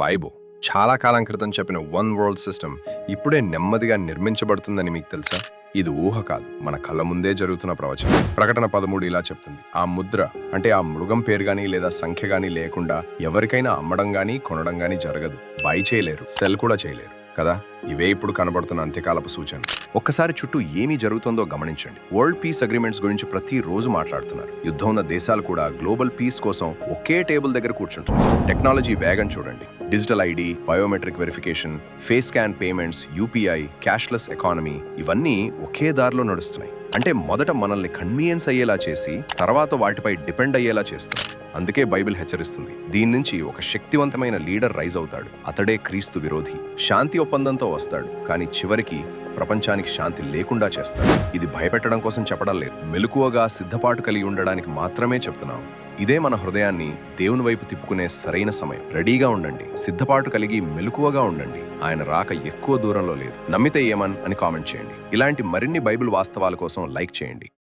Bible చాలా కాలం క్రితం చెప్పిన వన్ వరల్డ్ సిస్టమ్ ఇప్పుడే నెమ్మదిగా నిర్మించబడుతుందని మీకు తెలుసా? ఇది ఊహ కాదు. మన కళ్ళ ముందే జరుగుతున్న ప్రవచనం. ప్రకటన పదమూడు ఇలా చెప్తుంది. ఆ ముద్ర అంటే ఆ మృగం పేరు గానీ లేదా సంఖ్య గానీ లేకుండా ఎవరికైనా అమ్మడం గానీ కొనడం గానీ జరగదు. బై చేయలేరు. సెల్ కూడా చేయలేరు. కదా? ఇవే ఇప్పుడు కనబడుతున్న అంత్యకాలపు సూచనలు. ఒక్కసారి చుట్టూ ఏమి జరుగుతుందో గమనించండి. వరల్డ్ పీస్ అగ్రిమెంట్స్ గురించి ప్రతి రోజు మాట్లాడుతున్నారు. యుద్ధం ఉన్న దేశాలు కూడా గ్లోబల్ పీస్ కోసం ఒకే టేబుల్ దగ్గర కూర్చుంటున్నారు. టెక్నాలజీ వేగం చూడండి. Digital ID biometric verification face scan payments UPI cashless economy ఇవన్నీ ఒకే దారిలో నడుస్తున్నాయి. అంటే మొదట మనల్ని కన్వీనియన్స్ అయ్యేలా చేసి తర్వాత వాటిపై డిపెండ్ అయ్యేలా చేస్తాం అందుకే బైబిల్ హెచ్చరిస్తుంది. దీని నుంచి ఒక శక్తివంతమైన లీడర్ రైజ్ అవుతాడు. అతడే క్రీస్తు విరోధి. శాంతి ఒప్పందంతో వస్తాడు. కానీ చివరికి ప్రపంచానికి శాంతి లేకుండా చేస్తాడు. ఇది భయపెట్టడం కోసం చెప్పడం లేదు. మెలకువగా సిద్ధపాటు కలిగి ఉండడానికి మాత్రమే చెప్తున్నాం. ఇదే మన హృదయాన్ని దేవుని వైపు తిప్పుకునే సరైన సమయం. రెడీగా ఉండండి. సిద్ధపాటు కలిగి మెలకువగా ఉండండి. ఆయన రాక ఎక్కువ దూరంలో లేదు. నమ్మితే ఏమన్ అని కామెంట్ చేయండి. ఇలాంటి మరిన్ని బైబిల్ వాస్తవాల కోసం లైక్ చేయండి.